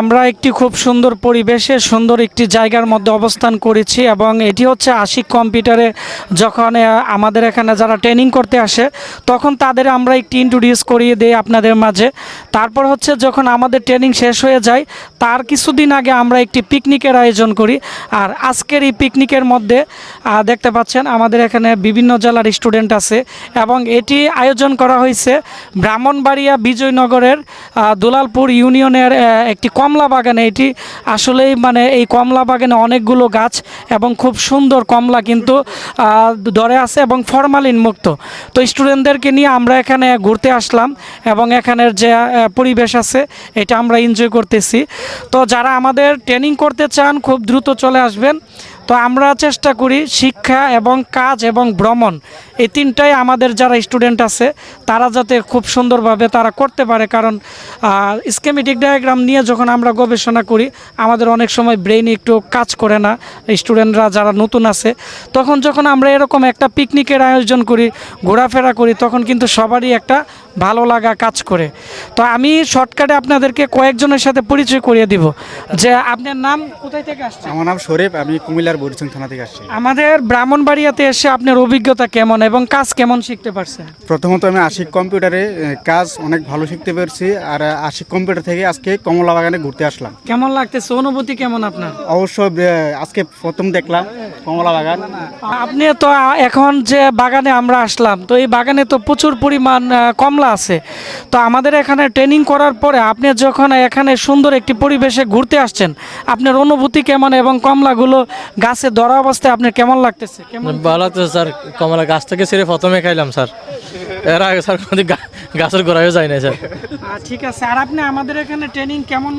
আমরা একটি খুব সুন্দর পরিবেশে, সুন্দর একটি জায়গার মধ্যে অবস্থান করেছি এবং এটি হচ্ছে আশিক কম্পিউটারে যখন আমাদের এখানে যারা ট্রেনিং করতে আসে, তখন তাদের আমরা একটি ইন্ট্রোডিউস করিয়ে দিই আপনাদের মাঝে। তারপর হচ্ছে যখন আমাদের ট্রেনিং শেষ হয়ে যায়, তার কিছুদিন আগে আমরা একটি পিকনিকের আয়োজন করি। আর আজকের এই পিকনিকের মধ্যে দেখতে পাচ্ছেন আমাদের এখানে বিভিন্ন জেলার স্টুডেন্ট আছে এবং এটি আয়োজন করা হয়েছে ব্রাহ্মণবাড়িয়া বিজয়নগরের দুলালপুর ইউনিয়নের একটি একটি কমলা বাগানে এটি আসলেই মানে এই কমলা বাগানে অনেকগুলো গাছ এবং খুব সুন্দর কমলা কিন্তু ধরে আছে এবং ফরমালিন মুক্ত। তো স্টুডেন্টদেরকে নিয়ে আমরা এখানে ঘুরতে আসলাম এবং এখানের যে পরিবেশ আছে, এটা আমরা এনজয় করতেছি। তো যারা আমাদের ট্রেনিং করতে চান, খুব দ্রুত চলে আসবেন। তো আমরা চেষ্টা করি শিক্ষা এবং কাজ এবং ভ্রমণ। এই তিনটাই আমাদের যারা স্টুডেন্ট আছে, তারা যাতে খুব সুন্দরভাবে তারা করতে পারে। কারণ স্কেমেটিক ডায়াগ্রাম নিয়ে যখন আমরা গবেষণা করি, আমাদের অনেক সময় ব্রেইন একটু কাজ করে না। স্টুডেন্টরা যারা নতুন আছে, তখন যখন আমরা এরকম একটা পিকনিকের আয়োজন করি, ঘোরাফেরা করি, তখন কিন্তু সবারই একটা ভালো লাগা কাজ করে। তো আমি শর্টকাটে আপনাদেরকে কয়েকজনের সাথে পরিচয় করিয়ে দিব। যে আপনার নাম কোথায় থেকে আসছে আমার নাম শরীফ আমি কুমিল্লার বরিচং থানা থেকে আসছি। আমাদের ব্রাহ্মণবাড়িয়াতে এসে আপনার অভিজ্ঞতা কেমন এবং কাজ কেমন শিখতে পারছেন? প্রথমত আমি আশিক কম্পিউটারে কাজ অনেক ভালো শিখতে পেরেছি। আর আশিক কম্পিউটার থেকে আজকে কমলা বাগানে ঘুরতে আসলাম। কেমন লাগতেছে? অনুভূতি কেমন আপনার? অবশ্য আজকে প্রথম দেখলাম কমলা বাগান আপনি তো এখন যে বাগানে আমরা আসলাম তো এই বাগানে তো প্রচুর পরিমাণ আহ, কমলা আছে। তো আমাদের এখানে ট্রেনিং করার পরে আপনি যখন এখানে সুন্দর একটি পরিবেশে ঘুরতে আসছেন আপনার অনুভূতি কেমন এবং কমলাগুলো গাছে ধরা অবস্থায় আপনার কেমন লাগতেছে? ভালো লাগতেছে স্যার কমলা গাছ থেকে ছেড়ে প্রথমে খাইলাম স্যার। এর আগে স্যার গা- গাছের গোড়ায়ও যায় না স্যার ঠিক আছে আর আপনি আমাদের এখানে ট্রেনিং কেমন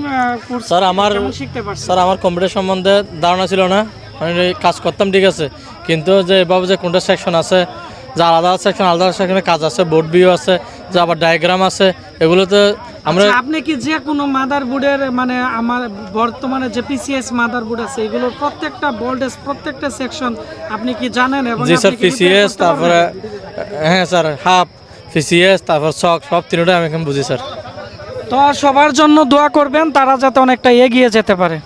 স্যার আমার শিখতে পারছেন? স্যার আমার কম্পিউটার সম্বন্ধে ধারণা ছিল না। আমি কাজ করতাম ঠিক আছে। কিন্তু যে এভাবে যে কোনটা সেকশন আছে যে আলাদা সেকশন আলাদা সেকশনে কাজ আছে বোর্ড ভিউ আছে যে আবার ডায়াগ্রাম আছে এগুলোতে আমরা আচ্ছা, আপনি কি যে কোনো মাদার বোর্ডের মানে আমার বর্তমানে যে পিসিএস মাদার বোর্ড আছে এগুলোর প্রত্যেকটা বোর্ডের প্রত্যেকটা সেকশন আপনি কি জানেন এবং জি স্যার পিসিএস তারপরে হ্যাঁ স্যার হাফ পিসিএস তারপর শক সব তিনটাই আমি এখন বুঝি স্যার। তো সবার জন্য দোয়া করবেন তারা যাতে অনেকটা এগিয়ে যেতে পারে।